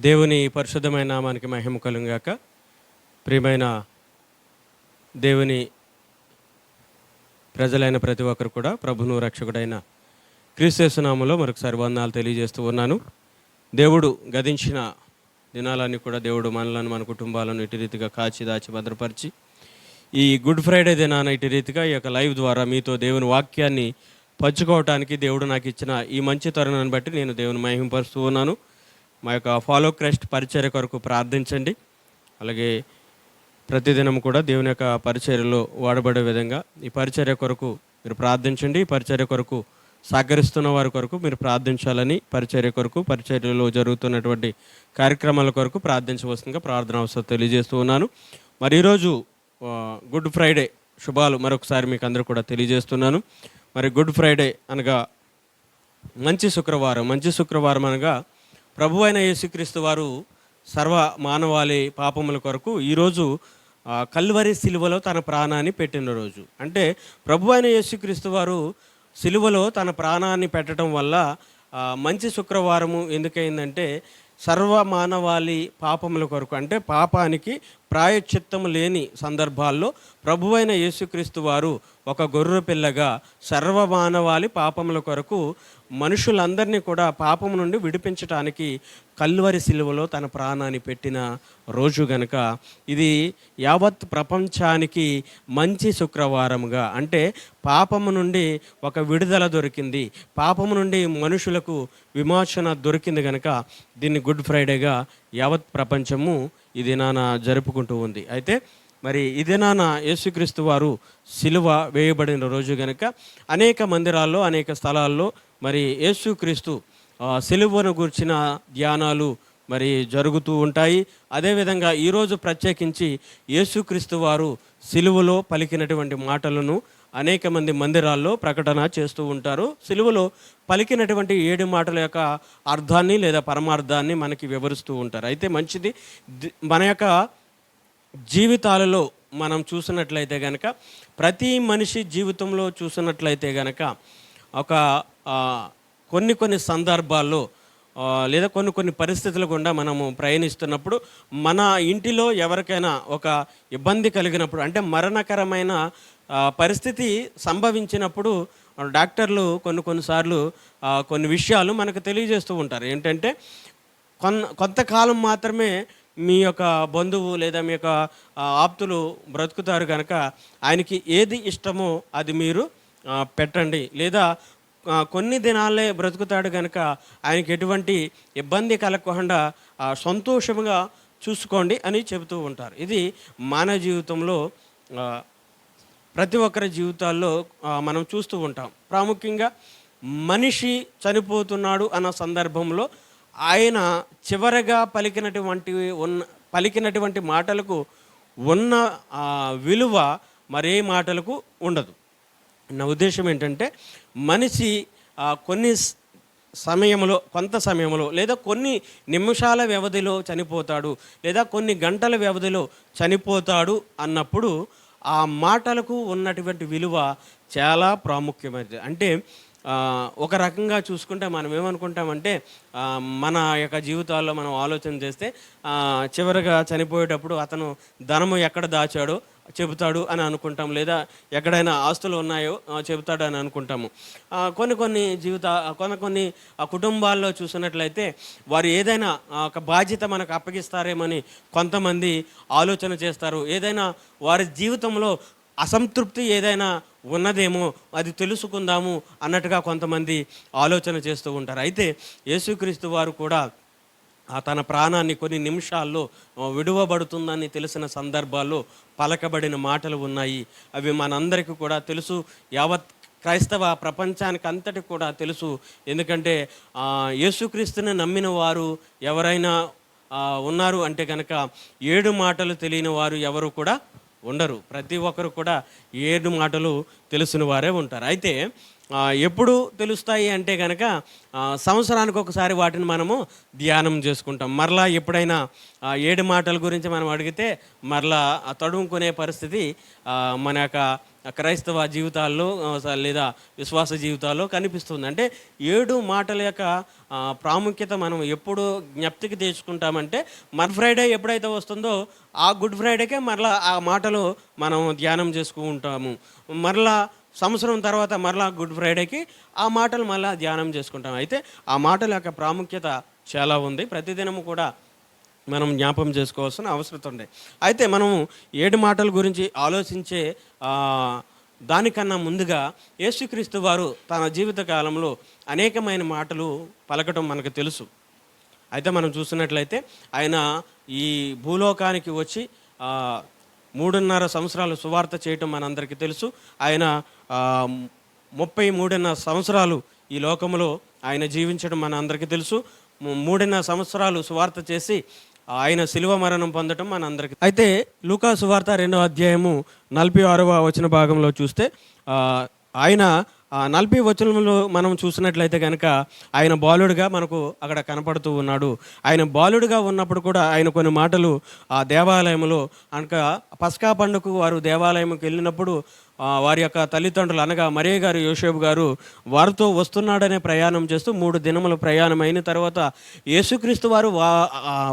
దేవుని పరిశుద్ధమైన నామానికి మహిమ కలుగాక ప్రియమైన దేవుని ప్రజలైన ప్రతి ఒక్కరు కూడా ప్రభును రక్షకుడైన క్రీస్తునామంలో మరొకసారి వందనాలు తెలియజేస్తూ ఉన్నాను. దేవుడు గదించిన దినాలన్నీ కూడా దేవుడు మనలను మన కుటుంబాలను ఇటు రీతిగా కాచి దాచి భద్రపరిచి ఈ గుడ్ ఫ్రైడే దినాన ఇటు రీతిగా ఈ యొక్క లైవ్ ద్వారా మీతో దేవుని వాక్యాన్ని పంచుకోవటానికి దేవుడు నాకు ఇచ్చిన ఈ మంచి తరుణాన్ని బట్టి నేను దేవుని మహింపరుస్తూ ఉన్నాను. మా యొక్క ఫాలో క్రెస్ట్ పరిచర్య కొరకు ప్రార్థించండి. అలాగే ప్రతిదినం కూడా దేవుని యొక్క పరిచర్యలో వాడబడే విధంగా ఈ పరిచర్య కొరకు మీరు ప్రార్థించండి. ఈ పరిచర్య కొరకు సహకరిస్తున్న వారి కొరకు మీరు ప్రార్థించాలని పరిచర్య కొరకు పరిచర్యలో జరుగుతున్నటువంటి కార్యక్రమాల కొరకు ప్రార్థించవలసిందిగా ప్రార్థన అవసరం తెలియజేస్తూ ఉన్నాను. మరి ఈరోజు గుడ్ ఫ్రైడే శుభాలు మరొకసారి మీకు అందరూ కూడా తెలియజేస్తున్నాను. మరి గుడ్ ఫ్రైడే అనగా మంచి శుక్రవారం. మంచి శుక్రవారం అనగా ప్రభు అయిన యేసుక్రీస్తు వారు సర్వ మానవాళి పాపముల కొరకు ఈరోజు కల్వరి సిలువలో తన ప్రాణాన్ని పెట్టిన రోజు. అంటే ప్రభు అయిన యేసుక్రీస్తు వారు సిలువలో తన ప్రాణాన్ని పెట్టడం వల్ల మంచి శుక్రవారము ఎందుకైందంటే సర్వ మానవాళి పాపముల కొరకు అంటే పాపానికి ప్రాయశ్చిత్తము లేని సందర్భాల్లో ప్రభువైన యేసుక్రీస్తు వారు ఒక గొర్రె పిల్లగా సర్వ మానవాళి పాపముల కొరకు మనుషులందరినీ కూడా పాపము నుండి విడిపించటానికి కల్వరి సిలువలో తన ప్రాణాన్ని పెట్టిన రోజు గనక ఇది యావత్ ప్రపంచానికి మంచి శుక్రవారముగా. అంటే పాపము నుండి ఒక విడుదల దొరికింది. పాపము నుండి మనుషులకు విమోచన దొరికింది గనక దీన్ని గుడ్ ఫ్రైడేగా యావత్ ప్రపంచము ఈ దినాన జరుపుకుంటూ ఉంది. అయితే మరి ఈ యేసుక్రీస్తు వారు సిలువ వేయబడిన రోజు గనక అనేక మందిరాల్లో అనేక స్థలాల్లో మరి యేసుక్రీస్తు ఆ, గురించిన ధ్యానాలు మరి జరుగుతూ ఉంటాయి. అదేవిధంగా ఈరోజు ప్రత్యేకించి యేసుక్రీస్తు వారు సిలువలో పలికినటువంటి మాటలను అనేక మంది మందిరాల్లో ప్రకటన చేస్తూ ఉంటారు. సిలువలో పలికినటువంటి ఏడు మాటల యొక్క అర్థాన్ని లేదా పరమార్థాన్ని మనకి వివరిస్తూ ఉంటారు. అయితే మంచిది మన యొక్క జీవితాలలో మనం చూసినట్లయితే కనుక ప్రతి మనిషి జీవితంలో చూసినట్లయితే కనుక ఒక కొన్ని కొన్ని సందర్భాల్లో లేదా కొన్ని కొన్ని పరిస్థితుల గుండా మనము ప్రయాణిస్తున్నప్పుడు మన ఇంటిలో ఎవరికైనా ఒక ఇబ్బంది కలిగినప్పుడు అంటే మరణకరమైన పరిస్థితి సంభవించినప్పుడు డాక్టర్లు కొన్ని కొన్నిసార్లు కొన్ని విషయాలు మనకు తెలియజేస్తూ ఉంటారు. ఏంటంటే కొన్ కొంతకాలం మాత్రమే మీ యొక్క బంధువు లేదా మీ యొక్క ఆప్తులు బ్రతుకుతారు కనుక ఆయనకి ఏది ఇష్టమో అది మీరు పెట్టండి. లేదా కొన్ని దినాలే బ్రతుకుతాడు కనుక ఆయనకి ఎటువంటి ఇబ్బంది కలగకుండా సంతోషంగా చూసుకోండి అని చెబుతూ ఉంటారు. ఇది మానవ జీవితంలో ప్రతి ఒక్కరి జీవితాల్లో మనం చూస్తూ ఉంటాం. ప్రాముఖ్యంగా మనిషి చనిపోతున్నాడు అన్న సందర్భంలో ఆయన చివరగా పలికినటువంటి ఉన్న పలికినటువంటి మాటలకు ఉన్న విలువ మరే మాటలకు ఉండదు. నా ఉద్దేశం ఏంటంటే మనిషి కొన్ని సమయంలో కొంత సమయంలో లేదా కొన్ని నిమిషాల వ్యవధిలో చనిపోతాడు లేదా కొన్ని గంటల వ్యవధిలో చనిపోతాడు అన్నప్పుడు ఆ మాటలకు ఉన్నటువంటి విలువ చాలా ప్రాముఖ్యమైనది. అంటే ఒక రకంగా చూసుకుంటే మనం ఏమనుకుంటామంటే మన యొక్క జీవితాల్లో మనం ఆలోచన చేస్తే చివరిగా చనిపోయేటప్పుడు అతను ధనము ఎక్కడ దాచాడో చెబుతాడు అని అనుకుంటాం లేదా ఎక్కడైనా ఆస్తులు ఉన్నాయో చెబుతాడు అని అనుకుంటాము. కొన్ని కొన్ని జీవిత కొన్ని కొన్ని ఆ కుటుంబాల్లో చూసినట్లయితే వారు ఏదైనా ఒక బాధ్యత మనకు అప్పగిస్తారేమని కొంతమంది ఆలోచన చేస్తారు. ఏదైనా వారి జీవితంలో అసంతృప్తి ఏదైనా ఉన్నదేమో అది తెలుసుకుందాము అన్నట్టుగా కొంతమంది ఆలోచన చేస్తూ ఉంటారు. అయితే యేసుక్రీస్తు వారు కూడా తన ప్రాణాన్ని కొన్ని నిమిషాల్లో విడువబడుతుందని తెలిసిన సందర్భాల్లో పలకబడిన మాటలు ఉన్నాయి. అవి మనందరికీ కూడా తెలుసు. యావత్ క్రైస్తవ ప్రపంచానికి అంతటి కూడా తెలుసు. ఎందుకంటే యేసుక్రీస్తుని నమ్మిన వారు ఎవరైనా ఉన్నారు అంటే కనుక ఏడు మాటలు తెలియని వారు ఎవరు కూడా ఉండరు. ప్రతి ఒక్కరు కూడా ఏడు మాటలు తెలిసిన వారే ఉంటారు. అయితే ఎప్పుడు తెలుస్తాయి అంటే కనుక సంవత్సరానికి ఒకసారి వాటిని మనము ధ్యానం చేసుకుంటాం. మరలా ఎప్పుడైనా ఏడు మాటల గురించి మనం అడిగితే మరలా తడుముకునే పరిస్థితి మన యొక్క క్రైస్తవ జీవితాల్లో లేదా విశ్వాస జీవితాల్లో కనిపిస్తుంది. అంటే ఏడు మాటల యొక్క ప్రాముఖ్యత మనం ఎప్పుడు జ్ఞప్తికి తెచ్చుకుంటామంటే మర్ ఫ్రైడే ఎప్పుడైతే వస్తుందో ఆ గుడ్ ఫ్రైడేకే మరలా ఆ మాటలు మనం ధ్యానం చేసుకుంటాము. మరలా సంవత్సరం తర్వాత మరలా గుడ్ ఫ్రైడేకి ఆ మాటలు మళ్ళీ ధ్యానం చేసుకుంటాం. అయితే ఆ మాటల యొక్క ప్రాముఖ్యత చాలా ఉంది. ప్రతిదినము కూడా మనం జ్ఞాపం చేసుకోవాల్సిన అవసరం ఉంది. అయితే మనము ఏడు మాటల గురించి ఆలోచించే దానికన్నా ముందుగా యేసుక్రీస్తు వారు తన జీవిత కాలంలో అనేకమైన మాటలు పలకటం మనకు తెలుసు. అయితే మనం చూసినట్లయితే ఆయన ఈ భూలోకానికి వచ్చి మూడున్నర సంవత్సరాలు సువార్త చేయటం మనందరికీ తెలుసు. ఆయన ముప్పై మూడున్నర సంవత్సరాలు ఈ లోకంలో ఆయన జీవించడం మన అందరికీ తెలుసు మూడున్నర సంవత్సరాలు సువార్త చేసి ఆయన శిలువ మరణం పొందటం మన అందరికీ అయితే లూకా సువార్త రెండవ అధ్యాయము నలభై ఆరవ వచన భాగంలో చూస్తే ఆయన నలభై వచనంలో మనం చూసినట్లయితే కనుక ఆయన బాలుడుగా మనకు అక్కడ కనపడుతూ ఉన్నాడు. ఆయన బాలుడుగా ఉన్నప్పుడు కూడా ఆయన కొన్ని మాటలు ఆ దేవాలయంలో అనక పస్కా పండుగకు వారు దేవాలయంకి వెళ్ళినప్పుడు వారి యొక్క తల్లిదండ్రులు అనగా మరే గారు యోసేపు గారు వారితో వస్తున్నాడనే ప్రయాణం చేస్తూ మూడు దినముల ప్రయాణం అయిన తర్వాత యేసుక్రీస్తు వారు వా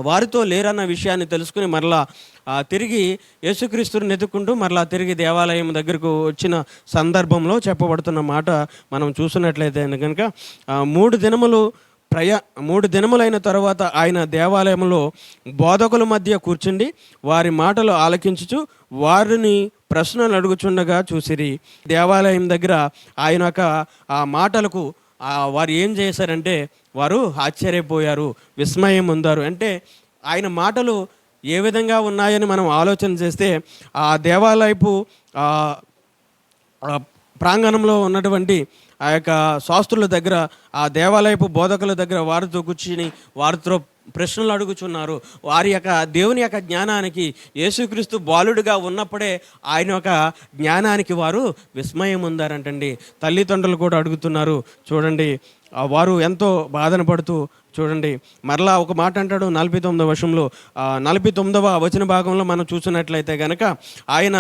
వారితో లేరన్న విషయాన్ని తెలుసుకుని మరలా తిరిగి యేసుక్రీస్తుని ఎదుక్కుంటూ మరలా తిరిగి దేవాలయం దగ్గరకు వచ్చిన సందర్భంలో చెప్పబడుతున్న మాట మనం చూసినట్లయితే కనుక మూడు దినములు ప్రయా మూడు దినములైన తర్వాత ఆయన దేవాలయంలో బోధకుల మధ్య కూర్చుండి వారి మాటలు ఆలకించుచు వారిని ప్రశ్నలు అడుగుచుండగా చూసిరి. దేవాలయం దగ్గర ఆయన యొక్క ఆ మాటలకు వారు ఏం చేశారంటే వారు ఆశ్చర్యపోయారు విస్మయం ఉందారు అంటే ఆయన మాటలు ఏ విధంగా ఉన్నాయని మనం ఆలోచన చేస్తే ఆ దేవాలయపు ప్రాంగణంలో ఉన్నటువంటి ఆ యొక్క శాస్త్రుల దగ్గర ఆ దేవాలయపు బోధకుల దగ్గర వారితో కూర్చుని వారితో ప్రశ్నలు అడుగుచున్నారు. వారి యొక్క దేవుని యొక్క జ్ఞానానికి యేసుక్రీస్తు బాలుడిగా ఉన్నప్పుడే ఆయన యొక్క జ్ఞానానికి వారు విస్మయం ఉందారంటండి తల్లిదండ్రులు కూడా అడుగుతున్నారు చూడండి. వారు ఎంతో బాధన పడుతూ చూడండి. మరలా ఒక మాట అంటాడు నలభై తొమ్మిదవ వర్షంలో నలభై తొమ్మిదవ వచన భాగంలో మనం చూసినట్లయితే కనుక ఆయన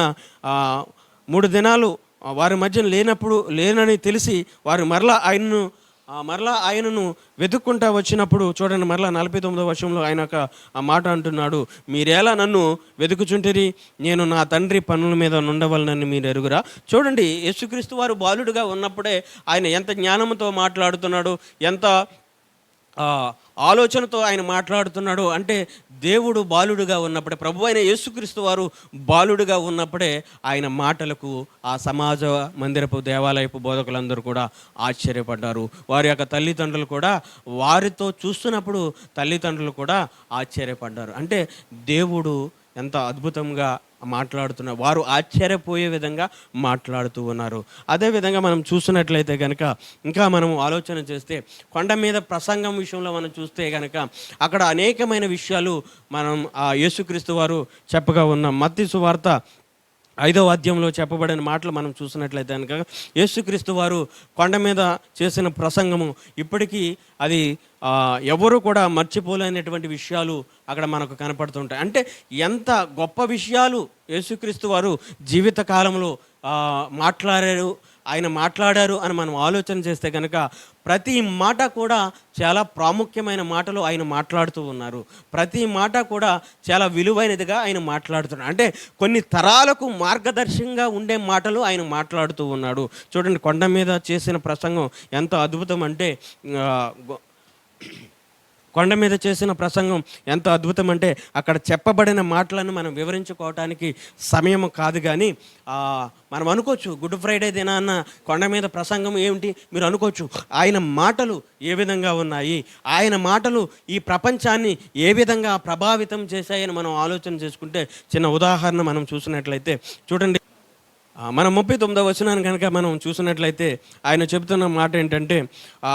మూడు దినాలు వారి మధ్య లేనప్పుడు లేనని తెలిసి వారు మరలా ఆయనను మరలా ఆయనను వెతుక్కుంటా వచ్చినప్పుడు చూడండి మరలా నలభై తొమ్మిదో వర్షంలో ఆయన ఒక ఆ మాట అంటున్నాడు. మీరేలా నన్ను వెతుకుచుంటిరి? నేను నా తండ్రి పనుల మీద నుండవలనని మీరు ఎరుగురా? చూడండి యేసుక్రీస్తు వారు బాలుడుగా ఉన్నప్పుడే ఆయన ఎంత జ్ఞానంతో మాట్లాడుతున్నాడు ఎంత ఆలోచనతో ఆయన మాట్లాడుతున్నాడు. అంటే దేవుడు బాలుడుగా ఉన్నప్పుడే ప్రభు అయిన యేసుక్రీస్తు వారు బాలుడుగా ఉన్నప్పుడే ఆయన మాటలకు ఆ సమాజ మందిరపు దేవాలయపు బోధకులందరూ కూడా ఆశ్చర్యపడ్డారు. వారి యొక్క తల్లిదండ్రులు కూడా వారితో చూస్తున్నప్పుడు తల్లిదండ్రులు కూడా ఆశ్చర్యపడ్డారు. అంటే దేవుడు ఎంత అద్భుతంగా మాట్లాడుతున్నారు వారు ఆశ్చర్యపోయే విధంగా మాట్లాడుతూ ఉన్నారు. అదేవిధంగా మనం చూసినట్లయితే కనుక ఇంకా మనం ఆలోచన చేస్తే కొండ మీద ప్రసంగం విషయంలో మనం చూస్తే కనుక అక్కడ అనేకమైన విషయాలు మనం ఆ యేసుక్రీస్తు వారు చెప్పగా ఉన్న మత్తి సువార్త ఐదవ అధ్యాయంలో చెప్పబడిన మాటలు మనం చూసినట్లయితే కనుక యేసుక్రీస్తు వారు కొండ మీద చేసిన ప్రసంగము ఇప్పటికీ అది ఎవరు కూడా మర్చిపోలేనటువంటి విషయాలు అక్కడ మనకు కనపడుతుంటాయి. అంటే ఎంత గొప్ప విషయాలు యేసుక్రీస్తు వారు జీవిత కాలంలో మాట్లాడారు ఆయన మాట్లాడారు అని మనం ఆలోచన చేస్తే కనుక ప్రతి మాట కూడా చాలా ప్రాముఖ్యమైన మాటలు ఆయన మాట్లాడుతూ ఉన్నారు. ప్రతి మాట కూడా చాలా విలువైనదిగా ఆయన మాట్లాడుతున్నారు అంటే కొన్ని తరాలకు మార్గదర్శకంగా ఉండే మాటలు ఆయన మాట్లాడుతూ ఉన్నాడు. చూడండి కొండ మీద చేసిన ప్రసంగం ఎంత అద్భుతం అంటే కొండ మీద చేసిన ప్రసంగం ఎంత అద్భుతం అంటే అక్కడ చెప్పబడిన మాటలను మనం వివరించుకోవటానికి సమయం కాదు కానీ మనం అనుకోవచ్చు గుడ్ ఫ్రైడే దినాన్న కొండ మీద ప్రసంగం ఏమిటి? మీరు అనుకోవచ్చు ఆయన మాటలు ఏ విధంగా ఉన్నాయి? ఆయన మాటలు ఈ ప్రపంచాన్ని ఏ విధంగా ప్రభావితం చేశాయని మనం ఆలోచన చేసుకుంటే చిన్న ఉదాహరణ మనం చూసినట్లయితే చూడండి. మన ముప్పై తొమ్మిదవ వచనాన్ని కనుక మనం చూసినట్లయితే ఆయన చెబుతున్న మాట ఏంటంటే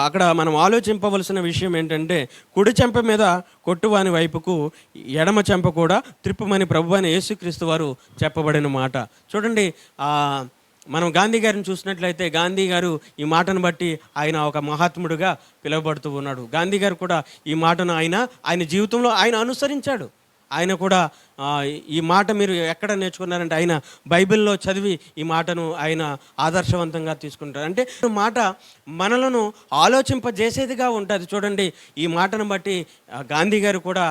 అక్కడ మనం ఆలోచింపవలసిన విషయం ఏంటంటే కుడి చెంప మీద కొట్టువాని వైపుకు ఎడమ చెంప కూడా త్రిప్పుమని ప్రభు అని యేసుక్రీస్తు వారు చెప్పబడిన మాట. చూడండి మనం గాంధీ గారిని చూసినట్లయితే గాంధీ గారు ఈ మాటను బట్టి ఆయన ఒక మహాత్ముడుగా పిలువబడుతూ ఉన్నాడు. గాంధీ గారు కూడా ఈ మాటను ఆయన ఆయన జీవితంలో ఆయన అనుసరించాడు. ఆయన కూడా ఈ మాట మీరు ఎక్కడ నేర్చుకున్నారంటే ఆయన బైబిల్లో చదివి ఈ మాటను ఆయన ఆదర్శవంతంగా తీసుకుంటారు. అంటే మాట మనలను ఆలోచింపజేసేదిగా ఉంటుంది. చూడండి ఈ మాటను బట్టి గాంధీ గారు కూడా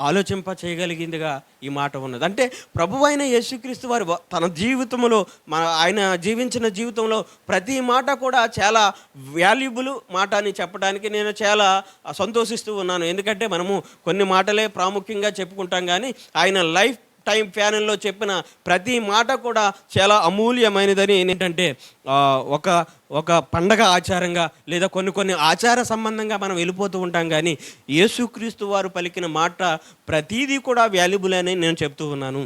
ఆలోచింప చేయగలిగిందిగా ఈ మాట ఉన్నది. అంటే ప్రభు అయిన యేసుక్రీస్తు వారు తన జీవితంలో మన ఆయన జీవించిన జీవితంలో ప్రతి మాట కూడా చాలా వాల్యుబుల్ మాట అని చెప్పడానికి నేను చాలా సంతోషిస్తూ ఉన్నాను. ఎందుకంటే మనము కొన్ని మాటలే ప్రాముఖ్యంగా చెప్పుకుంటాం కానీ ఆయన లైఫ్ టైం ప్యానెల్లో చెప్పిన ప్రతి మాట కూడా చాలా అమూల్యమైనదని ఏంటంటే ఒక ఒక పండగ ఆచారంగా లేదా కొన్ని కొన్ని ఆచార సంబంధంగా మనం వెళ్ళిపోతూ ఉంటాం కానీ యేసుక్రీస్తు వారు పలికిన మాట ప్రతీదీ కూడా వాల్యుబుల్ అని నేను చెప్తూ ఉన్నాను.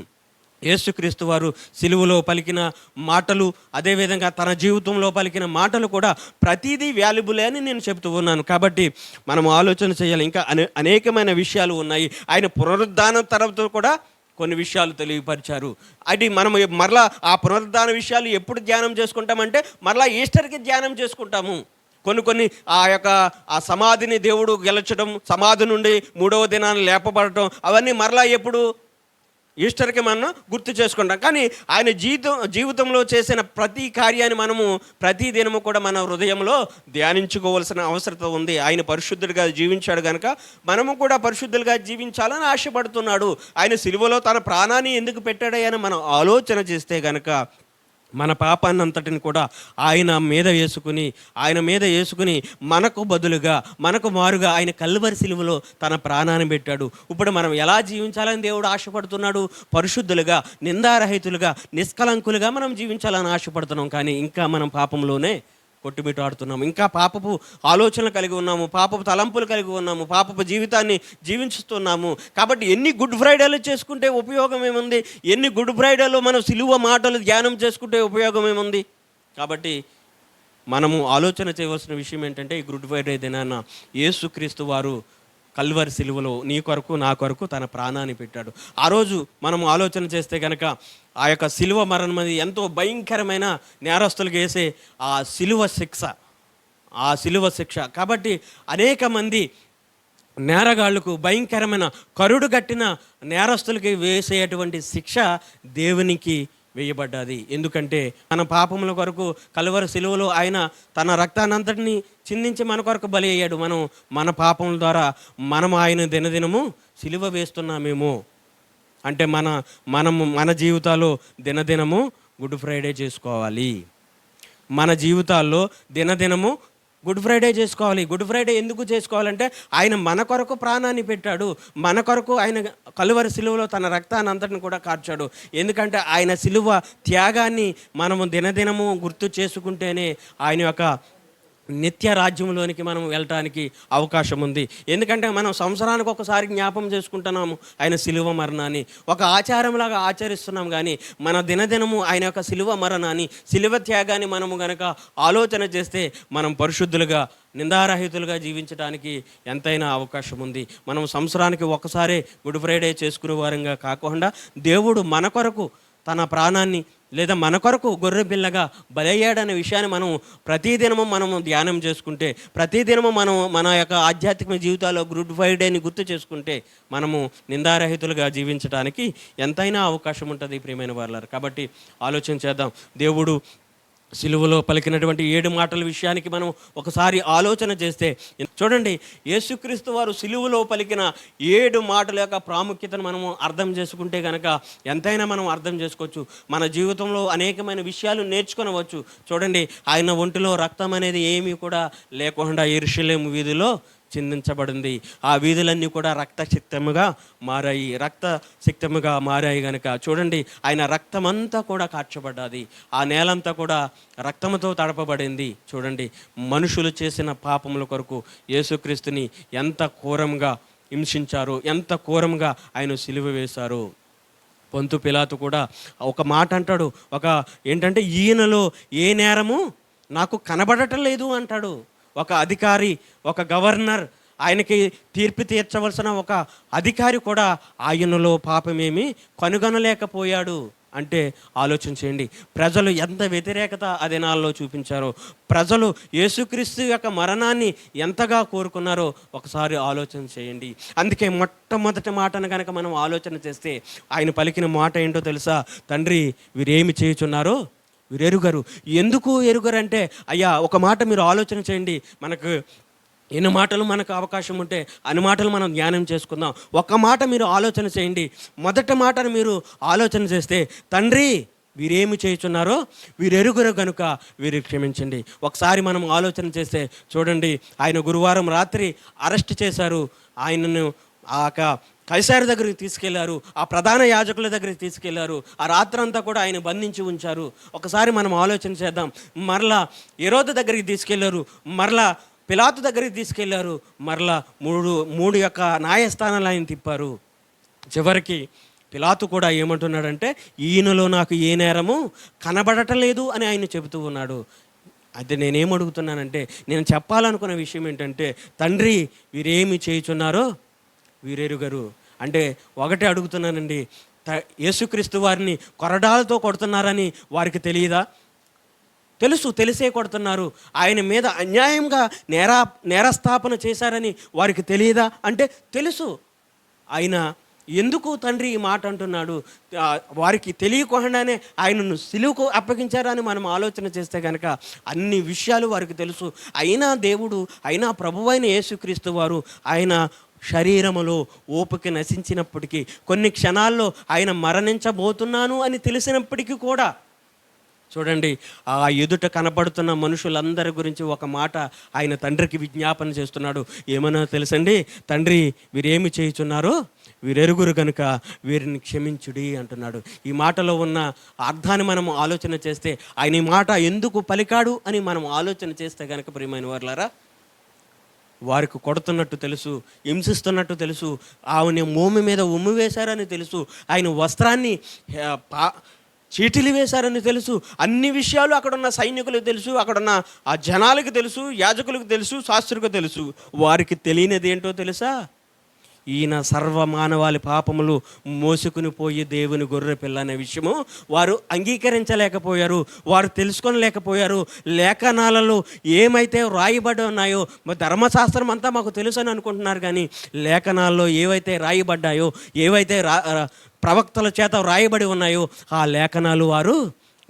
యేసుక్రీస్తు వారు సిలువలో పలికిన మాటలు అదేవిధంగా తన జీవితంలో పలికిన మాటలు కూడా ప్రతిదీ వాల్యుబులే అని నేను చెప్తూ ఉన్నాను. కాబట్టి మనం ఆలోచన చేయాలి. ఇంకా అనే అనేకమైన విషయాలు ఉన్నాయి. ఆయన పునరుద్ధానం తర్వాత కూడా కొన్ని విషయాలు తెలియపరిచారు. అది మనం మరలా ఆ పునరుద్ధాన విషయాలు ఎప్పుడు ధ్యానం చేసుకుంటామంటే మరలా ఈస్టర్కి ధ్యానం చేసుకుంటాము. కొన్ని కొన్ని ఆ యొక్క ఆ సమాధిని దేవుడు గెలచడం సమాధి నుండి మూడవ దినాన్ని లేపబడటం అవన్నీ మరలా ఎప్పుడు ఈస్టర్కి మనం గుర్తు చేసుకుంటాం. కానీ ఆయన జీవితం జీవితంలో చేసిన ప్రతి కార్యాన్ని మనము ప్రతి దినము కూడా మన హృదయంలో ధ్యానించుకోవాల్సిన అవసరత ఉంది. ఆయన పరిశుద్ధుడిగా జీవించాడు కనుక మనము కూడా పరిశుద్ధులుగా జీవించాలని ఆశపడుతున్నాడు. ఆయన సిలువలో తన ప్రాణాన్ని ఎందుకు పెట్టాడని మనం ఆలోచన చేస్తే కనుక మన పాపాన్నంతటిని కూడా ఆయన మీద వేసుకుని ఆయన మీద వేసుకుని మనకు బదులుగా మనకు మారుగా ఆయన కల్వరి సిలువలో తన ప్రాణాన్ని పెట్టాడు. ఇప్పుడు మనం ఎలా జీవించాలని దేవుడు ఆశపడుతున్నాడు? పరిశుద్ధులుగా నిందారహితులుగా నిష్కలంకులుగా మనం జీవించాలని ఆశపడుతున్నాం. కానీ ఇంకా మనం పాపంలోనే కొట్టుమిటాడుతున్నాము ఇంకా పాపపు ఆలోచనలు కలిగి ఉన్నాము పాపపు తలంపులు కలిగి ఉన్నాము పాపపు జీవితాన్ని జీవించుతున్నాము. కాబట్టి ఎన్ని గుడ్ ఫ్రైడేలు చేసుకుంటే ఉపయోగం ఏముంది ఎన్ని గుడ్ ఫ్రైడేలో మనం సిలువ మాటలు ధ్యానం చేసుకుంటే ఉపయోగం ఏముంది కాబట్టి మనము ఆలోచన చేయవలసిన విషయం ఏంటంటే ఈ గుడ్ ఫ్రైడే దినాన యేసుక్రీస్తు వారు కల్వరి సిలువలో నీ కొరకు నా కొరకు తన ప్రాణాన్ని పెట్టాడు. ఆ రోజు మనం ఆలోచన చేస్తే కనుక ఆ యొక్క సిలువ మరణం అనేది ఎంతో భయంకరమైన నేరస్తులకు వేసే ఆ సిలువ శిక్ష. ఆ సిలువ శిక్ష. కాబట్టి అనేక మంది నేరగాళ్ళకు భయంకరమైన కరుడు కట్టిన నేరస్తులకి వేసేటువంటి శిక్ష దేవునికి వేయబడ్డది. ఎందుకంటే మన పాపముల కొరకు కలువర సిలువలో ఆయన తన రక్తానంతటిని చిందించి మన కొరకు బలి అయ్యాడు. మనం మన పాపముల ద్వారా మనం ఆయన దినదినము సిలువ వేస్తున్నామేమో. అంటే మన మనము మన జీవితాల్లో దినదినము గుడ్ ఫ్రైడే చేసుకోవాలి. మన జీవితాల్లో దినదినము గుడ్ ఫ్రైడే చేసుకోవాలి. గుడ్ ఫ్రైడే ఎందుకు చేసుకోవాలంటే ఆయన మన కొరకు ప్రాణాన్ని పెట్టాడు. మన కొరకు ఆయన కలువరి సిలువలో తన రక్తాన్ని అంతటిని కూడా కార్చాడు. ఎందుకంటే ఆయన సిలువ త్యాగాన్ని మనము దినదినము గుర్తు చేసుకుంటేనే ఆయన యొక్క నిత్య రాజ్యంలోనికి మనం వెళ్ళటానికి అవకాశం ఉంది. ఎందుకంటే మనం సంవత్సరానికి ఒకసారి జ్ఞాపం చేసుకుంటున్నాము ఆయన సిలువ మరణాన్ని. ఒక ఆచారంలాగా ఆచరిస్తున్నాం కానీ మన దినదినము ఆయన యొక్క సిలువ మరణాన్ని సిలువ త్యాగాన్ని మనము గనక ఆలోచన చేస్తే మనం పరిశుద్ధులుగా నిందారహితులుగా జీవించడానికి ఎంతైనా అవకాశం ఉంది. మనం సంవత్సరానికి ఒకసారి గుడ్ ఫ్రైడే చేసుకునే వారంగా కాకుండా దేవుడు మన కొరకు తన ప్రాణాన్ని లేదా మన కొరకు గొర్రె పిల్లగా బలయ్యాడనే విషయాన్ని మనం ప్రతిదినము మనము ధ్యానం చేసుకుంటే ప్రతిదినము మనం మన యొక్క ఆధ్యాత్మిక జీవితాల్లో గుడ్ ఫ్రైడేని గుర్తు చేసుకుంటే మనము నిందారహితులుగా జీవించడానికి ఎంతైనా అవకాశం ఉంటుంది ప్రియమైన వాళ్ళారు కాబట్టి ఆలోచన చేద్దాం. దేవుడు సిలువలో పలికినటువంటి ఏడు మాటల విషయానికి మనం ఒకసారి ఆలోచన చేస్తే చూడండి యేసుక్రీస్తు వారు సిలువలో పలికిన ఏడు మాటల యొక్క ప్రాముఖ్యతను మనము అర్థం చేసుకుంటే కనుక ఎంతైనా మనం అర్థం చేసుకోవచ్చు. మన జీవితంలో అనేకమైన విషయాలు నేర్చుకునవచ్చు. చూడండి ఆయన ఒంటిలో రక్తం అనేది ఏమీ కూడా లేకుండా ఎరుషలేము వీధిలో చిందించబడింది. ఆ వీధులన్నీ కూడా రక్తసిక్తముగా మారాయి. రక్త సిక్తముగా మారాయి గనక చూడండి ఆయన రక్తమంతా కూడా కార్చబడ్డది. ఆ నేలంతా కూడా రక్తముతో తడపబడింది. చూడండి మనుషులు చేసిన పాపముల కొరకు యేసుక్రీస్తుని ఎంత ఘోరంగా హింసించారు ఎంత ఘోరంగా ఆయన సిలువ వేశారు. పొంతు పిలాతు కూడా ఒక మాట అంటాడు. ఒక ఏంటంటే ఈయనలో ఏ నేరము నాకు కనబడటం లేదు అంటాడు. ఒక అధికారి ఒక గవర్నర్ ఆయనకి తీర్పు తీర్చవలసిన ఒక అధికారి కూడా ఆయనలో పాపమేమి కనుగొనలేకపోయాడు అంటే ఆలోచన చేయండి. ప్రజలు ఎంత వ్యతిరేకత ఆ దినాల్లో చూపించారో ప్రజలు యేసుక్రీస్తు యొక్క మరణాన్ని ఎంతగా కోరుకున్నారో ఒకసారి ఆలోచన చేయండి. అందుకే మొట్టమొదటి మాటను కనుక మనం ఆలోచన చేస్తే ఆయన పలికిన మాట ఏంటో తెలుసా? తండ్రి వీరేమి చేయుచున్నారో వీరు ఎరుగరు. ఎందుకు ఎరుగరు అంటే అయ్యా ఒక మాట మీరు ఆలోచన చేయండి. మనకు ఎన్ని మాటలు మనకు అవకాశం ఉంటే అన్ని మాటలు మనం ధ్యానం చేసుకుందాం. ఒక మాట మీరు ఆలోచన చేయండి. మొదటి మాటను మీరు ఆలోచన చేస్తే తండ్రి వీరేమి చేయుచున్నారో వీరెరుగురు కనుక వీరు క్షమించండి. ఒకసారి మనం ఆలోచన చేస్తే చూడండి ఆయన గురువారం రాత్రి అరెస్ట్ చేశారు. ఆయనను ఆ యొక్క కైసారి దగ్గరికి తీసుకెళ్ళారు ఆ ప్రధాన యాజకుల దగ్గరికి తీసుకెళ్ళారు ఆ రాత్రంతా కూడా ఆయన బంధించి ఉంచారు. ఒకసారి మనం ఆలోచన చేద్దాం. మరలా ఎరోద దగ్గరికి తీసుకెళ్ళారు మరలా పిలాతు దగ్గరికి తీసుకెళ్ళారు మరలా మూడు మూడు యొక్క న్యాయస్థానాలు ఆయన తిప్పారు. చివరికి పిలాతు కూడా ఏమంటున్నాడంటే ఈయనలో నాకు ఏ నేరము కనబడటం లేదు అని ఆయన చెబుతూ ఉన్నాడు. అయితే నేనేమడుగుతున్నానంటే నేను చెప్పాలనుకున్న విషయం ఏంటంటే తండ్రి వీరేమి చేయుచున్నారో వీరెరుగరు అంటే ఒకటే అడుగుతున్నానండి త- యేసుక్రీస్తు వారిని కొరడాలతో కొడుతున్నారని వారికి తెలియదా? తెలుసు తెలిసే కొడుతున్నారు. ఆయన మీద అన్యాయంగా నేరా నేరస్థాపన చేశారని వారికి తెలియదా? అంటే తెలుసు. ఆయన ఎందుకు తండ్రి ఈ మాట అంటున్నాడు? వారికి తెలియకుండానే ఆయనను సిలువుకు అప్పగించారని మనం ఆలోచన చేస్తే కనుక అన్ని విషయాలు వారికి తెలుసు. అయినా దేవుడు అయినా ప్రభువైన యేసుక్రీస్తు వారు ఆయన శరీరములో ఓపిక నశించినప్పటికీ కొన్ని క్షణాల్లో ఆయన మరణించబోతున్నాను అని తెలిసినప్పటికీ కూడా. చూడండి ఆ ఎదుట కనపడుతున్న మనుషులందరి గురించి ఒక మాట ఆయన తండ్రికి విజ్ఞాపన చేస్తున్నాడు. ఏమన్నా తెలుసండి? తండ్రి వీరేమి చేయుచున్నారో వీరెరుగురు కనుక వీరిని క్షమించుడి అంటున్నాడు. ఈ మాటలో ఉన్న అర్థాన్ని మనం ఆలోచన చేస్తే ఆయన ఈ మాట ఎందుకు పలికాడు అని మనం ఆలోచన చేస్తే కనుక ప్రియమైన వారులారా వారికి కొడుతున్నట్టు తెలుసు హింసిస్తున్నట్టు తెలుసు ఆమె మోమి మీద ఉమ్మి వేశారని తెలుసు ఆయన వస్త్రాన్ని పా- చీటిలు వేశారని తెలుసు అన్ని విషయాలు అక్కడున్న సైనికులకు తెలుసు అక్కడున్న ఆ జనాలకు తెలుసు యాజకులకు తెలుసు శాస్త్రులకు తెలుసు. వారికి తెలియనిది ఏంటో తెలుసా? ఈయన సర్వ మానవాళి పాపములు మోసుకుని పోయి దేవుని గొర్రె పిల్ల అనే విషయము వారు అంగీకరించలేకపోయారు వారు తెలుసుకోలేకపోయారు. లేఖనాలలో ఏమైతే రాయబడి ఉన్నాయో ధర్మశాస్త్రం అంతా మాకు తెలుసు అని అనుకుంటున్నారు కానీ లేఖనాల్లో ఏవైతే రాయబడ్డాయో ఏవైతే రా ప్రవక్తల చేత రాయబడి ఉన్నాయో ఆ లేఖనాలు వారు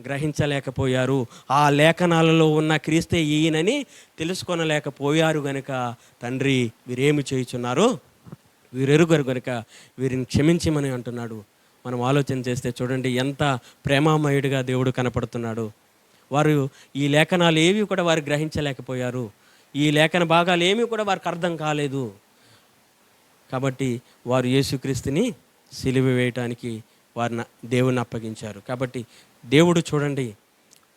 గ్రహించలేకపోయారు. ఆ లేఖనాలలో ఉన్న క్రీస్తే ఈయనని తెలుసుకొనలేకపోయారు గనుక తండ్రి వీరేమి చేయుచున్నారు? వీరెరుగరు గనుక వీరిని క్షమించమని అంటున్నాడు. మనం ఆలోచన చేస్తే చూడండి ఎంత ప్రేమామయుడిగా దేవుడు కనపడుతున్నాడు. వారు ఈ లేఖనాలు ఏవి కూడా వారు గ్రహించలేకపోయారు. ఈ లేఖన భాగాలు ఏమీ కూడా వారికి అర్థం కాలేదు. కాబట్టి వారు యేసుక్రీస్తుని సిలువ వేయటానికి వారిని దేవుని అప్పగించారు. కాబట్టి దేవుడు చూడండి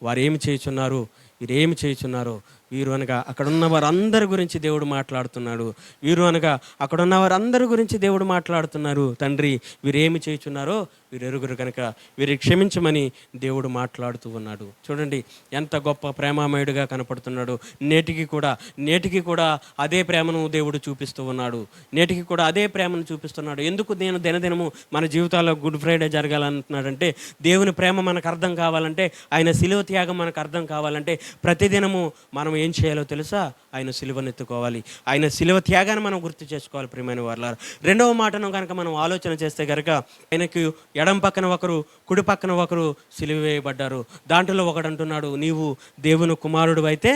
వారు ఏమి చేయుచున్నారు వీరేమి చేయుచున్నారో వీరు అనగా అక్కడున్న వారందరి గురించి దేవుడు మాట్లాడుతున్నాడు. వీరు అనగా అక్కడున్న వారందరి గురించి దేవుడు మాట్లాడుతున్నారు. తండ్రి వీరేమి చేయుచున్నారో వీరు ఎరుగురు కనుక వీరి క్షమించమని దేవుడు మాట్లాడుతూ ఉన్నాడు. చూడండి ఎంత గొప్ప ప్రేమామయుడిగా కనపడుతున్నాడు. నేటికి కూడా నేటికి కూడా అదే ప్రేమను దేవుడు చూపిస్తూ ఉన్నాడు. నేటికి కూడా అదే ప్రేమను చూపిస్తున్నాడు. ఎందుకు నేను దినదినము మన జీవితాల్లో గుడ్ ఫ్రైడే జరగాలంటున్నాడంటే దేవుని ప్రేమ మనకు అర్థం కావాలంటే ఆయన శిలువ త్యాగం మనకు అర్థం కావాలంటే ప్రతిదినము మనం ఏం చేయాలో తెలుసా? ఆయన సిలువనెత్తుకోవాలి. ఆయన సిలువ త్యాగాన్ని మనం గుర్తు చేసుకోవాలి ప్రియమైన వాళ్ళ రెండవ మాటను కనుక మనం ఆలోచన చేస్తే కనుక ఆయనకు ఎడం పక్కన ఒకరు కుడి పక్కన ఒకరు సిలువ వేయబడ్డారు. దాంట్లో ఒకడు అంటున్నాడు నీవు దేవుని కుమారుడు అయితే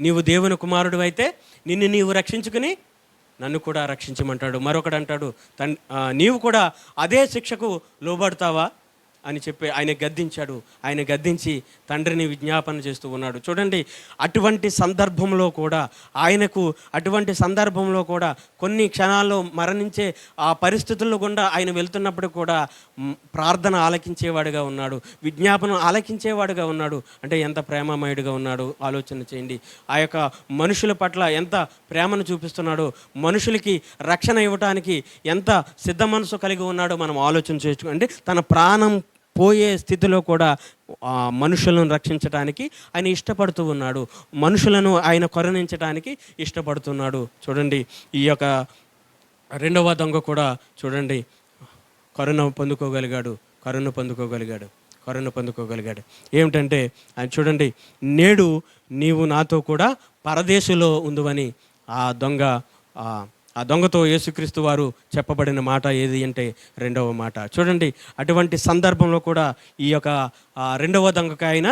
నీవు దేవుని కుమారుడు అయితే నిన్ను నీవు రక్షించుకుని నన్ను కూడా రక్షించమంటాడు. మరొకడు అంటాడు తన్ నీవు కూడా అదే శిక్షకు లోబడతావా? అని చెప్పి ఆయన గద్దించాడు. ఆయన గద్దించి తండ్రిని విజ్ఞాపన చేస్తూ ఉన్నాడు. చూడండి అటువంటి సందర్భంలో కూడా ఆయనకు అటువంటి సందర్భంలో కూడా కొన్ని క్షణాల్లో మరణించే ఆ పరిస్థితుల్లో గుండా ఆయన వెళ్తున్నప్పుడు కూడా ప్రార్థన ఆలకించేవాడుగా ఉన్నాడు. విజ్ఞాపనం ఆలకించేవాడుగా ఉన్నాడు. అంటే ఎంత ప్రేమమయుడిగా ఉన్నాడు? ఆలోచన చేయండి. ఆ యొక్క మనుషుల పట్ల ఎంత ప్రేమను చూపిస్తున్నాడో? మనుషులకి రక్షణ ఇవ్వటానికి ఎంత సిద్ధ మనసు కలిగి ఉన్నాడో మనం ఆలోచన చేసుకోండి. అంటే తన ప్రాణం పోయే స్థితిలో కూడా మనుషులను రక్షించడానికి ఆయన ఇష్టపడుతూ ఉన్నాడు. మనుషులను ఆయన కరుణించడానికి ఇష్టపడుతున్నాడు. చూడండి ఈ యొక్క రెండవ దొంగ కూడా చూడండి కరుణ పొందుకోగలిగాడు కరుణ పొందుకోగలిగాడు కరుణ పొందుకోగలిగాడు. ఏమిటంటే ఆయన చూడండి నేడు నీవు నాతో కూడా పరదేశంలో ఉందువని ఆ దొంగ ఆ దొంగతో యేసుక్రీస్తు వారు చెప్పబడిన మాట ఏది అంటే రెండవ మాట. చూడండి అటువంటి సందర్భంలో కూడా ఈ యొక్క రెండవ దొంగకాయన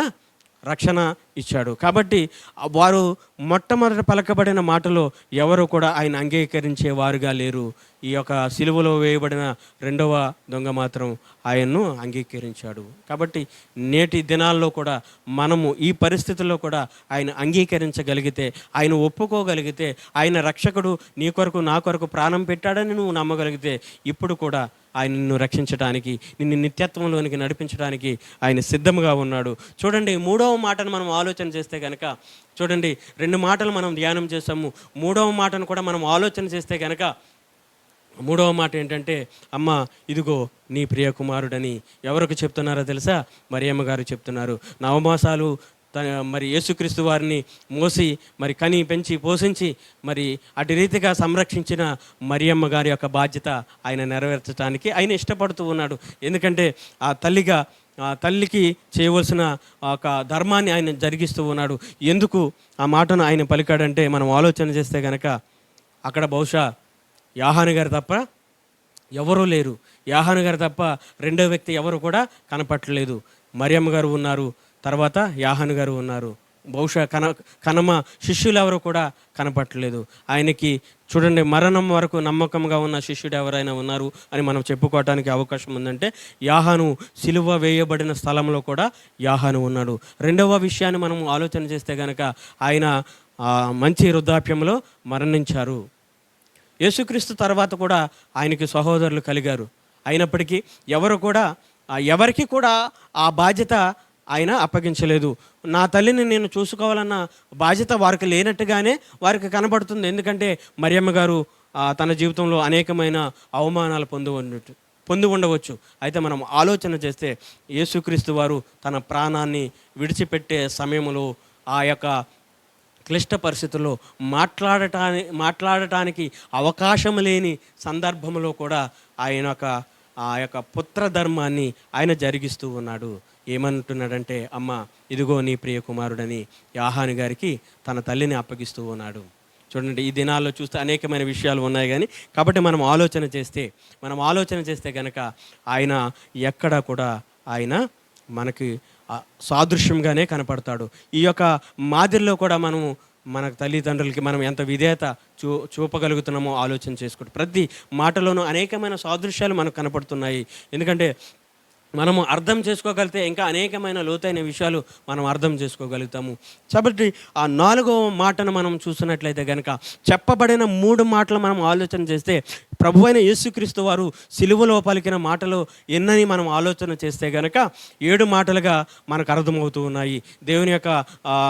రక్షణ ఇచ్చాడు. కాబట్టి వారు మొట్టమొదట పలకబడిన మాటలో ఎవరు కూడా ఆయన అంగీకరించే వారుగా లేరు. ఈ యొక్క సిలువలో వేయబడిన రెండవ దొంగ మాత్రం ఆయన్ను అంగీకరించాడు. కాబట్టి నేటి దినాల్లో కూడా మనము ఈ పరిస్థితుల్లో కూడా ఆయన అంగీకరించగలిగితే ఆయన ఒప్పుకోగలిగితే ఆయన రక్షకుడు నీ కొరకు నా కొరకు ప్రాణం పెట్టాడని నువ్వు నమ్మగలిగితే ఇప్పుడు కూడా ఆయన నిన్ను రక్షించడానికి నిన్ను నిత్యత్వంలోనికి నడిపించడానికి ఆయన సిద్ధంగా ఉన్నాడు. చూడండి మూడవ మాటను మనం ఆలోచన చేస్తే కనుక చూడండి రెండు మాటలు మనం ధ్యానం చేస్తాము మూడవ మాటను కూడా మనం ఆలోచన చేస్తే కనుక మూడవ మాట ఏంటంటే అమ్మ ఇదిగో నీ ప్రియ కుమారుడని ఎవరికి చెప్తున్నారో తెలుసా? మరియమ్మ గారు చెప్తున్నారు. నవమాసాలు తన మరి యేసుక్రీస్తు వారిని మోసి మరి కని పెంచి పోషించి మరి అటు రీతిగా సంరక్షించిన మరియమ్మ గారి యొక్క బాధ్యత ఆయన నెరవేర్చడానికి ఆయన ఇష్టపడుతూ ఉన్నాడు. ఎందుకంటే ఆ తల్లిగా ఆ తల్లికి చేయవలసిన ఒక ధర్మాన్ని ఆయన జరిగిస్తూ ఉన్నాడు. ఎందుకు ఆ మాటను ఆయన పలికాడంటే మనం ఆలోచన చేస్తే కనుక అక్కడ బహుశా యాహాను గారు తప్ప ఎవరూ లేరు. యాహాను గారు తప్ప రెండో వ్యక్తి ఎవరు కూడా కనపట్టలేదు. మరియమ్మ గారు ఉన్నారు. తర్వాత యాహన్ గారు ఉన్నారు. బహుశా కన కనమ శిష్యులు ఎవరు కూడా కనపట్టలేదు ఆయనకి చూడండి మరణం వరకు నమ్మకంగా ఉన్న శిష్యుడు ఎవరైనా ఉన్నారు అని మనం చెప్పుకోవటానికి అవకాశం ఉందంటే యాహాను సిలువ వేయబడిన స్థలంలో కూడా యాహాను ఉన్నాడు. రెండవ విషయాన్ని మనం ఆలోచన చేస్తే కనుక ఆయన మంచి వృద్ధాప్యంలో మరణించారు. యేసుక్రీస్తు తర్వాత కూడా ఆయనకి సహోదరులు కలిగారు. అయినప్పటికీ ఎవరు కూడా ఎవరికి కూడా ఆ బాధ్యత ఆయన అప్పగించలేదు. నా తల్లిని నేను చూసుకోవాలన్న బాధ్యత వారికి లేనట్టుగానే వారికి కనబడుతుంది. ఎందుకంటే మరియమ్మ గారు తన జీవితంలో అనేకమైన అవమానాలు పొందు పొంది ఉండవచ్చు. అయితే మనం ఆలోచన చేస్తే యేసుక్రీస్తు వారు తన ప్రాణాన్ని విడిచిపెట్టే సమయంలో ఆ యొక్క క్లిష్ట పరిస్థితుల్లో మాట్లాడటాని మాట్లాడటానికి అవకాశం లేని సందర్భంలో కూడా ఆయన యొక్క ఆ యొక్క పుత్ర ధర్మాన్ని ఆయన జరిగిస్తూ ఉన్నాడు. ఏమంటున్నాడంటే అమ్మ ఇదిగో నీ ప్రియ కుమారుడని యాహాని గారికి తన తల్లిని అప్పగిస్తూ ఉన్నాడు. చూడండి ఈ దినాల్లో చూస్తే అనేకమైన విషయాలు ఉన్నాయి కానీ కాబట్టి మనం ఆలోచన చేస్తే మనం ఆలోచన చేస్తే కనుక ఆయన ఎక్కడ కూడా ఆయన మనకి సాదృశ్యంగానే కనపడతాడు. ఈ యొక్క మాదిరిలో కూడా మనము మన తల్లిదండ్రులకి మనం ఎంత విధేయత చూ చూపగలుగుతున్నామో ఆలోచన చేసుకుంటూ ప్రతి మాటలోనూ అనేకమైన సాదృశ్యాలు మనకు కనపడుతున్నాయి. ఎందుకంటే మనము అర్థం చేసుకోగలిగితే ఇంకా అనేకమైన లోతైన విషయాలు మనం అర్థం చేసుకోగలుగుతాము. కాబట్టి ఆ నాలుగవ మాటను మనం చూసినట్లయితే కనుక చెప్పబడిన మూడు మాటలు మనం ఆలోచన చేస్తే ప్రభు అయిన యేసుక్రీస్తు వారు సిలువలో పలికిన మాటలు ఎన్నని మనం ఆలోచన చేస్తే కనుక ఏడు మాటలుగా మనకు అర్థమవుతూ ఉన్నాయి. దేవుని యొక్క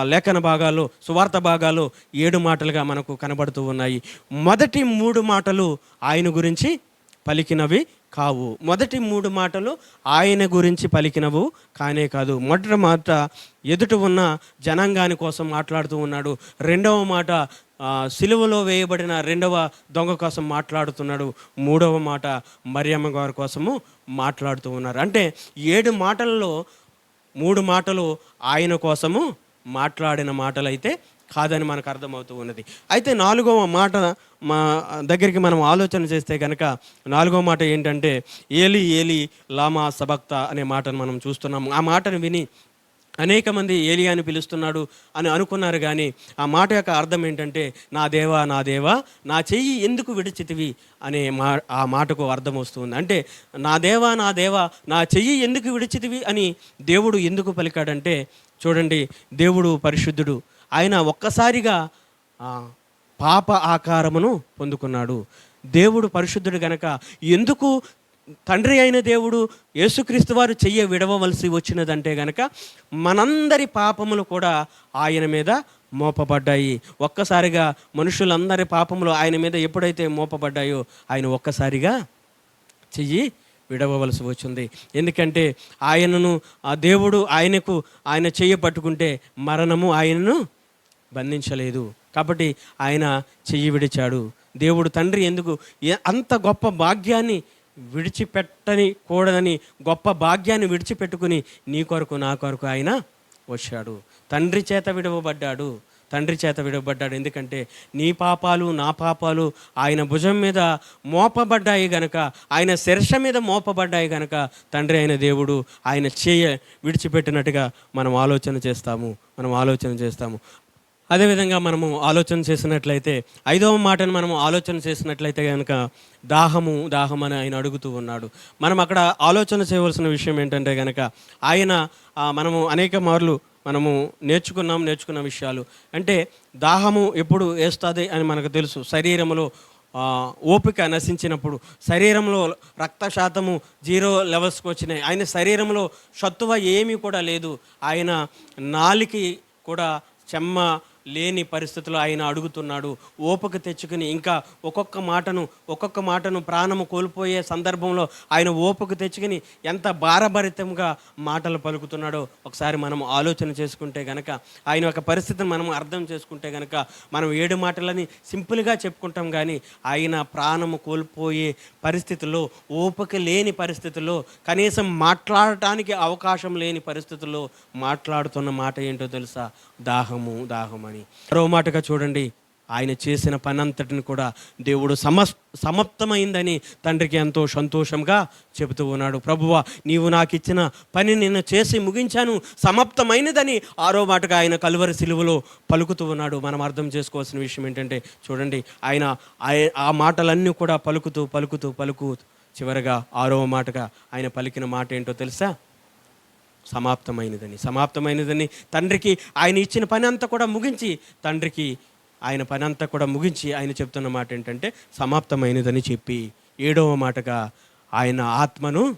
లేఖన భాగాలు సువార్త భాగాలు ఏడు మాటలుగా మనకు కనబడుతూ ఉన్నాయి. మొదటి మూడు మాటలు ఆయన గురించి పలికినవి కావు. మొదటి మూడు మాటలు ఆయన గురించి పలికినవు కానే కాదు. మొదటి మాట ఎదుట ఉన్న జనాంగాని కోసం మాట్లాడుతూ ఉన్నాడు. రెండవ మాట సిలువలో వేయబడిన రెండవ దొంగ కోసం మాట్లాడుతున్నాడు. మూడవ మాట మరియమ్మ గారి కోసము మాట్లాడుతూ ఉన్నారు. అంటే ఏడు మాటలలో మూడు మాటలు ఆయన కోసము మాట్లాడిన మాటలైతే కాదని మనకు అర్థమవుతూ ఉన్నది. అయితే నాలుగవ మాట మా దగ్గరికి మనం ఆలోచన చేస్తే కనుక నాలుగవ మాట ఏంటంటే ఏలి ఏలి లామా సబక్త అనే మాటను మనం చూస్తున్నాము. ఆ మాటను విని అనేక మంది ఏలి అని పిలుస్తున్నాడు అని అనుకున్నారు కానీ ఆ మాట యొక్క అర్థం ఏంటంటే నా దేవా నా దేవా నా చెయ్యి ఎందుకు విడిచితివి అనే మా ఆ మాటకు అర్థం వస్తుంది. అంటే నా దేవా నా దేవా నా చెయ్యి ఎందుకు విడిచితివి అని దేవుడు ఎందుకు పలికాడంటే చూడండి దేవుడు పరిశుద్ధుడు ఆయన ఒక్కసారిగా పాప ఆకారమును పొందుకున్నాడు. దేవుడు పరిశుద్ధుడు గనక ఎందుకు తండ్రి అయిన దేవుడు యేసుక్రీస్తు వారు చెయ్య విడవవలసి వచ్చినదంటే గనక మనందరి పాపములు కూడా ఆయన మీద మోపబడ్డాయి. ఒక్కసారిగా మనుషులందరి పాపములు ఆయన మీద ఎప్పుడైతే మోపబడ్డాయో ఆయన ఒక్కసారిగా చెయ్యి విడవవలసి వచ్చింది. ఎందుకంటే ఆయనను ఆ దేవుడు ఆయనకు ఆయన చెయ్యి పట్టుకుంటే మరణము ఆయనను బంధించలేదు. కాబట్టి ఆయన చెయ్యి విడిచాడు. దేవుడు తండ్రి ఎందుకు అంత గొప్ప భాగ్యాన్ని విడిచిపెట్టని కూడదని గొప్ప భాగ్యాన్ని విడిచిపెట్టుకుని నీ కొరకు నా కొరకు ఆయన వచ్చాడు. తండ్రి చేత విడవబడ్డాడు. తండ్రి చేత విడవబడ్డాడు. ఎందుకంటే నీ పాపాలు నా పాపాలు ఆయన భుజం మీద మోపబడ్డాయి గనక ఆయన శిరష మీద మోపబడ్డాయి గనక తండ్రి అయిన దేవుడు ఆయన చేయ విడిచిపెట్టినట్టుగా మనం ఆలోచన చేస్తాము. మనం ఆలోచన చేస్తాము. అదేవిధంగా మనము ఆలోచన చేసినట్లయితే ఐదవ మాటను మనము ఆలోచన చేసినట్లయితే కనుక దాహము దాహం అని ఆయన అడుగుతూ ఉన్నాడు. మనం అక్కడ ఆలోచన చేయవలసిన విషయం ఏంటంటే కనుక ఆయన మనము అనేక మార్లు మనము నేర్చుకున్నాం నేర్చుకున్న విషయాలు. అంటే దాహము ఎప్పుడు వేస్తుంది అని మనకు తెలుసు. శరీరంలో ఓపిక నశించినప్పుడు శరీరంలో రక్త శాతము జీరో లెవెల్స్కి వచ్చినాయి. ఆయన శరీరంలో సత్తువ ఏమీ కూడా లేదు. ఆయన నాలికి కూడా చెమ్మ లేని పరిస్థితిలో ఆయన అడుగుతున్నాడు ఓపిక తెచ్చుకుని ఇంకా ఒక్కొక్క మాటను ఒక్కొక్క మాటను ప్రాణము కోల్పోయే సందర్భంలో ఆయన ఓపిక తెచ్చుకుని ఎంత భారభరితంగా మాటలు పలుకుతున్నాడో ఒకసారి మనం ఆలోచన చేసుకుంటే గనక ఆయన యొక్క పరిస్థితిని మనం అర్థం చేసుకుంటే గనక మనం ఏడు మాటలని సింపుల్గా చెప్పుకుంటాం కానీ ఆయన ప్రాణము కోల్పోయే పరిస్థితుల్లో ఓపిక లేని పరిస్థితుల్లో కనీసం మాట్లాడటానికి అవకాశం లేని పరిస్థితుల్లో మాట్లాడుతున్న మాట ఏంటో తెలుసా? దాహము దాహమని. మరో మాటగా చూడండి. ఆయన చేసిన పనంతటిని కూడా దేవుడు సమ సమాప్తమైందని తండ్రికి ఎంతో సంతోషంగా చెబుతూ ఉన్నాడు. ప్రభువ నీవు నాకు ఇచ్చిన పని నేను చేసి ముగించాను సమాప్తమైనదని ఆరో మాటగా ఆయన కలువరి సిలువలో పలుకుతూ ఉన్నాడు. మనం అర్థం చేసుకోవాల్సిన విషయం ఏంటంటే చూడండి ఆయన ఆయ- ఆ మాటలన్నీ కూడా పలుకుతూ పలుకుతూ పలుకు చివరగా ఆరో మాటగా ఆయన పలికిన మాట ఏంటో తెలుసా? సమాప్తమైనదని. సమాప్తమైనదని తండ్రికి ఆయన ఇచ్చిన పని అంతా కూడా ముగించి తండ్రికి ఆయన పని అంతా కూడా ముగించి ఆయన చెప్తున్న మాట ఏంటంటే సమాప్తమైనదని చెప్పి ఏడవ మాటగా ఆయన ఆత్మను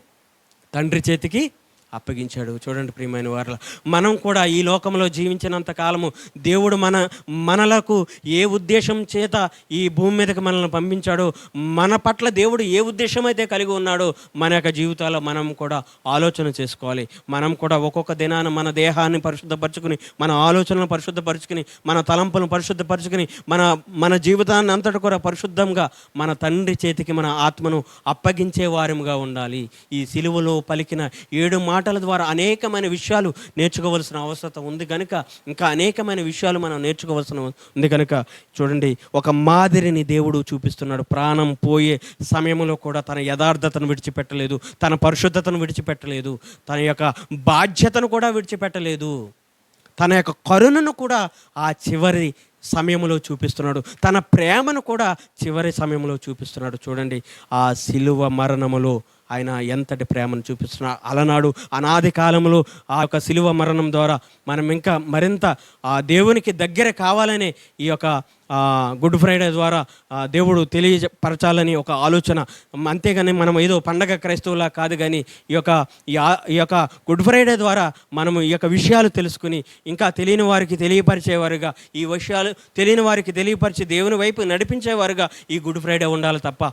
తండ్రి చేతికి అప్పగించాడు. చూడండి ప్రియమైన వారు మనం కూడా ఈ లోకంలో జీవించినంత కాలము దేవుడు మన మనలకు ఏ ఉద్దేశం చేత ఈ భూమి మీదకి మనల్ని పంపించాడో మన పట్ల దేవుడు ఏ ఉద్దేశం అయితే కలిగి ఉన్నాడో మన యొక్క జీవితాల్లో మనం కూడా ఆలోచన చేసుకోవాలి. మనం కూడా ఒక్కొక్క దినాన మన దేహాన్ని పరిశుద్ధపరచుకుని మన ఆలోచనలను పరిశుద్ధపరచుకుని మన తలంపులను పరిశుద్ధపరచుకుని మన మన జీవితాన్ని అంతటి కూడా పరిశుద్ధంగా మన తండ్రి చేతికి మన ఆత్మను అప్పగించే వారముగా ఉండాలి. ఈ సిలువలో పలికిన ఏడు మాట మాటల ద్వారా అనేకమైన విషయాలు నేర్చుకోవాల్సిన అవసరం ఉంది కనుక ఇంకా అనేకమైన విషయాలు మనం నేర్చుకోవాల్సిన ఉంది కనుక చూడండి ఒక మాదిరిని దేవుడు చూపిస్తున్నాడు. ప్రాణం పోయే సమయంలో కూడా తన యథార్థతను విడిచిపెట్టలేదు తన పరిశుద్ధతను విడిచిపెట్టలేదు తన యొక్క బాధ్యతను కూడా విడిచిపెట్టలేదు. తన యొక్క కరుణను కూడా ఆ చివరి సమయంలో చూపిస్తున్నాడు. తన ప్రేమను కూడా చివరి సమయంలో చూపిస్తున్నాడు. చూడండి ఆ సిలువ మరణములో ఆయన ఎంతటి ప్రేమను చూపిస్తున్నా. అలనాడు అనాది కాలంలో ఆ యొక్క శిలువ మరణం ద్వారా మనం ఇంకా మరింత ఆ దేవునికి దగ్గర కావాలనే ఈ యొక్క గుడ్ ఫ్రైడే ద్వారా దేవుడు తెలియపరచాలని ఒక ఆలోచన. అంతేగాని మనం ఏదో పండగ క్రైస్తవులా కాదు కానీ ఈ యొక్క ఈ యొక్క గుడ్ ఫ్రైడే ద్వారా మనము ఈ యొక్క విషయాలు తెలుసుకుని ఇంకా తెలియని వారికి తెలియపరిచేవారుగా ఈ విషయాలు తెలియని వారికి తెలియపరిచి దేవుని వైపు నడిపించేవారుగా ఈ గుడ్ ఫ్రైడే ఉండాలి తప్ప.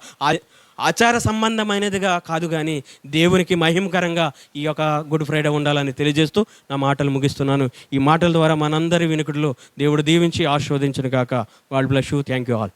ఆచార సంబంధమైనదిగా కాదు కానీ దేవునికి మహిమకరంగా ఈ యొక్క గుడ్ ఫ్రైడే ఉండాలని తెలియజేస్తూ నా మాటలు ముగిస్తున్నాను. ఈ మాటల ద్వారా మనందరి వినుకుడిలో దేవుడు దీవించి ఆశీర్వదించును కాక will bless you. Thank you all.